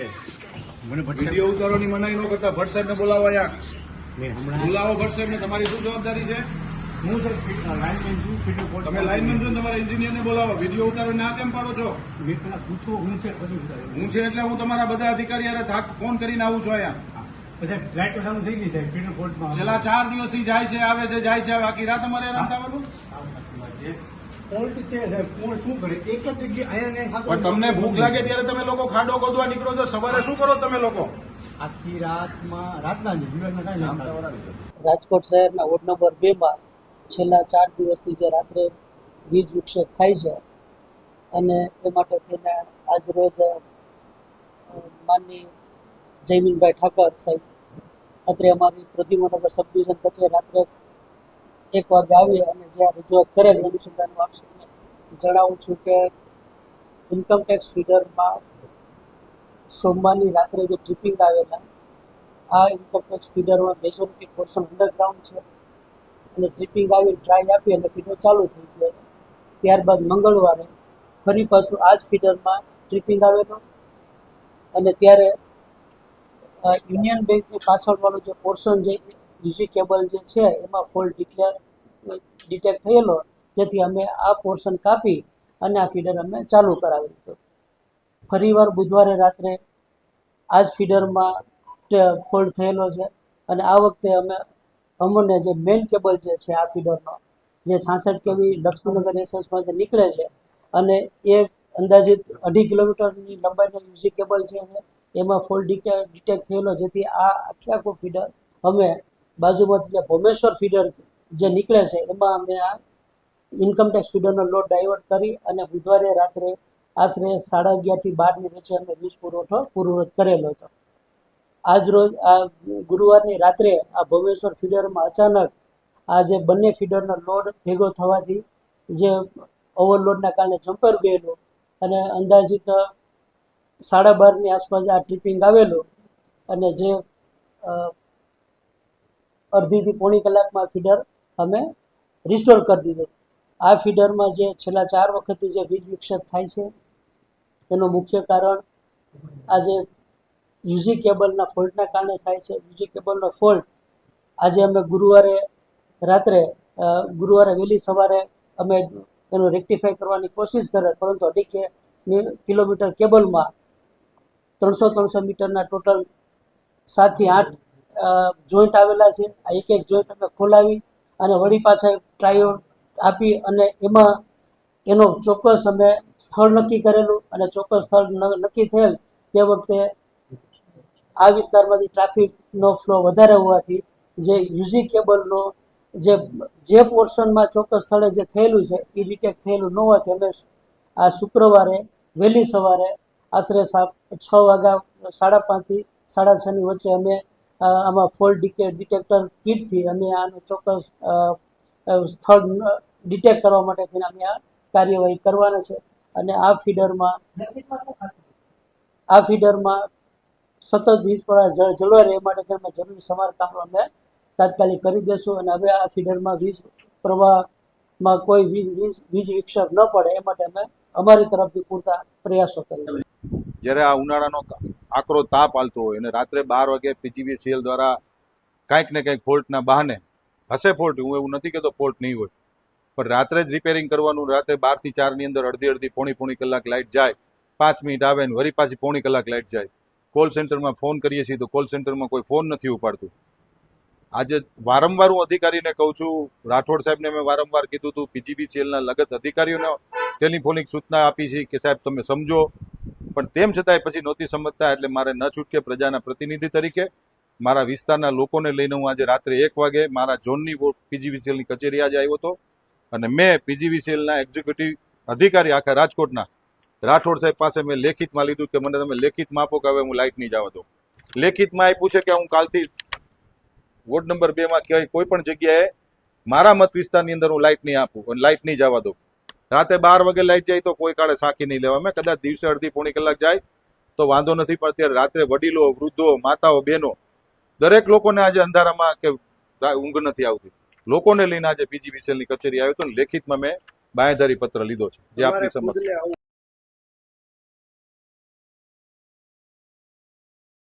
છે. મને વીડિયો ઉતારવાની મનાઈ ન કરતા ભટ્ટ સાહેબને બોલાવો અહીંયા. બોલાવો ભટ્ટ સાહેબને તમારી શું જવાબદારી છે? હું સર લાઇનમેન છું તમે લાઇનમેન છો તમારા એન્જિનિયરને બોલાવો. વીડિયો ઉતારો ના કેમ પાડો છો? મેં પેલા પૂછો હું છે હું છે એટલે હું તમારા બધા અધિકારી થાક ફોન કરીને આવું છું અહીંયા. છેલ્લા ચાર દિવસથી જાય છે આવે છે જાય છે બાકી આખી રાત અમારે હેરાન પણ તમને ભૂખ લાગે ત્યારે તમે લોકો ખાડો ખોદવા નીકળો છો. સવારે શું કરો તમે લોકો? આખી રાતમાં રાતના. રાજકોટ શહેરના વોર્ડ નંબર બેમાં છેલ્લા ચાર દિવસથી જે રાત્રે વીજ વિક્ષેપ થાય છે અને એ માટે થઈને આજ રોજ માનની જયમીનભાઈ ઠાકર સાહેબ અત્રે અમારી પ્રદ્યુમનગર સબ ડિવિઝન કચેરી રાત્રે એક વાગે આવી અને જે આ રજૂઆત કરેલી અનુસંધાન આપશે જણાવું છું કે ઇન્કમટેક્સ ફીડરમાં સોમવારની રાત્રે જે ટ્રીપિંગ આવેલા, આ ઇન્કમટેક્સ ફીડરમાં મેજોરિટી પોર્શન અંડરગ્રાઉન્ડ છે અને ટ્રીપિંગ આવી ટ્રાય આપી અને ફીડર ચાલુ થઈ ગયો. ત્યારબાદ મંગળવારે ફરી પાછું આ જ ફીડરમાં ટ્રીપિંગ આવેલો અને ત્યારે યુનિયન બેંકની પાછળવાળો જે પોર્શન જે યુજી કેબલ જે છે, એમાં ફોલ્ટ ડિક્લેર ડિટેક્ટ થયેલો, જેથી અમે આ પોર્શન કાપી અને આ ફીડર અમે ચાલુ કરાવી દીધો. ફરીવાર બુધવારે રાત્રે આ જ ફીડરમાં ફોલ્ટ થયેલો છે અને આ વખતે અમે અમને જે મેઇન કેબલ જે છે, આ ફીડરનો જે છાસઠ કેવી લક્ષ્મીનગર એસએસમાં જે નીકળે છે અને એ અંદાજિત અઢી કિલોમીટરની લંબાઈનો યુઝી કેબલ છે, એમાં ફોલ્ટ ડિટેક્ટ થયેલો, જેથી આ આખે આખું ફીડર અમે બાજુમાંથી જે ભોમેશ્વર ફીડર જે નીકળે છે, એમાં અમે આ ઇન્કમટેક્સ ફીડરનો લોડ ડાયવર્ટ કરી અને બુધવારે રાત્રે આશરે સાડા અગિયારથી બારની વચ્ચે અમે વીજ પુરવઠો પૂર્વવત કરેલો હતો. આજ રોજ, આ ગુરુવારની રાત્રે આ ભોમેશ્વર ફીડરમાં અચાનક આ જે બંને ફીડરનો લોડ ભેગો થવાથી જે ઓવરલોડના કારણે જમ્પર ગયેલું અને અંદાજિત સાડા બારની આસપાસ આ ટ્રિપિંગ આવેલું અને જે અડધીથી પોણી કલાકમાં ફીડર અમે રિસ્ટોર કરી દીધું. આ ફીડરમાં જે છેલ્લા ચાર વખતથી જે વીજ વિક્ષેપ થાય છે, એનું મુખ્ય કારણ આ જે યુઝી કેબલના ફોલ્ટના કારણે થાય છે. યુઝી કેબલનો ફોલ્ટ આજે અમે ગુરુવારે રાત્રે ગુરુવારે વહેલી સવારે અમે એનું રેક્ટિફાઈ કરવાની કોશિશ કરે પરંતુ અઢી કિલોમીટર કેબલમાં ત્રણસો ત્રણસો મીટરના ટોટલ સાતથી આઠ જોઈન્ટ આવેલા છે. આ એક એક જોઈન્ટ અમે ખોલાવી અને વળી પાછા ટ્રાયો આપી અને એમાં એનો ચોક્કસ અમે સ્થળ નક્કી કરેલું અને ચોક્કસ સ્થળ નક્કી થયેલ તે વખતે આ વિસ્તારમાંથી ટ્રાફિકનો ફ્લો વધારે હોવાથી જે યુઝી કેબલનો જે જે પોર્શનમાં ચોક્કસ સ્થળે જે થયેલું છે, એ ડિટેક્ટ થયેલું ન હોવાથી અમે આ શુક્રવારે વહેલી સવારે આશરે છ વાગ્યા, સાડા પાંચથી સાડા છની વચ્ચે અમે આમાં ફોલ્ટ ડિટેક્ટર કીટથી અમે આનો ચોક્કસ સ્થળ ડિટેક્ટ કરવા માટે થઈને અમે આ કાર્યવાહી કરવાના છે. અને આ ફીડરમાં આ ફીડરમાં સતત વીજ પ્રવાહ જળ જળવાઈ રહે માટે તેમાં જરૂરી સમારકામ અમે તાત્કાલિક કરી દેશું અને હવે આ ફીડરમાં વીજ પ્રવાહમાં કોઈ વીજ વીજ વિક્ષેપ ન પડે એ માટે અમે અમારી તરફથી પૂરતા પ્રયાસો કરીશું. જ્યારે આ ઉનાળાનો આકરો તાપ હાલતો હોય અને રાત્રે બાર વાગે પીજીવીસીએલ દ્વારા કાંઈક ને કંઈક ફોલ્ટના બહાને હશે ફોલ્ટ, હું એવું નથી કહેતો ફોલ્ટ નહીં હોય. પણ રાત્રે જ રિપેરિંગ કરવાનું, રાત્રે બારથી ચારની અંદર અડધી અડધી પોણી પોણી કલાક લાઇટ જાય, પાંચ મિનિટ આવે ને વળી પાછી પોણી કલાક લાઇટ જાય. કોલ સેન્ટરમાં ફોન કરીએ છીએ તો કોલ સેન્ટરમાં કોઈ ફોન નથી ઉપાડતું. આજે વારંવાર હું અધિકારીને કહું છું, રાઠોડ સાહેબને મેં વારંવાર કીધું હતું પીજીવીસીએલના લગત અધિકારીઓને ટેલિફોનિક સૂચના આપી છે કે સાહેબ તમે સમજો પણ તેમ છતાંય પછી નહોતી સમજતા એટલે મારે ન છૂટકે પ્રજાના પ્રતિનિધિ તરીકે મારા વિસ્તારના લોકોને લઈને હું આજે રાત્રે એક વાગે મારા ઝોનની પીજીવીસીએલની કચેરી આજે આવ્યો હતો. અને મેં પીજીવીસીએલના એક્ઝિક્યુટિવ અધિકારી આખા રાજકોટના રાઠોડ સાહેબ પાસે મેં લેખિતમાં લીધું કે મને તમે લેખિતમાં આપો કે હવે હું લાઇટ નહીં જવા દઉં. લેખિતમાં આપ્યું છે કે હું કાલથી વોર્ડ નંબર બેમાં કોઈ પણ જગ્યાએ મારા મત વિસ્તારની અંદર હું લાઇટ નહીં આપું અને લાઇટ નહીં જવા દઉં. રાતે બાર વાગે લાઇટ જાય તો કોઈ કાળે સાખી નહીં લેવા. મેં કદાચ દિવસે અડધી પોણી કલાક જાય તો વાંધો નથી પણ અત્યારે રાત્રે વડીલો વૃદ્ધો માતાઓ બહેનો દરેક લોકોને આજે અંધારામાં કે ઊંઘ નથી આવતી. લોકોને લઈને આજે પીજીવીસીએલની કચેરી આવ્યો હતો ને લેખિતમાં મેં બાંયધારી પત્ર લીધો છે જે આપની સમક્ષ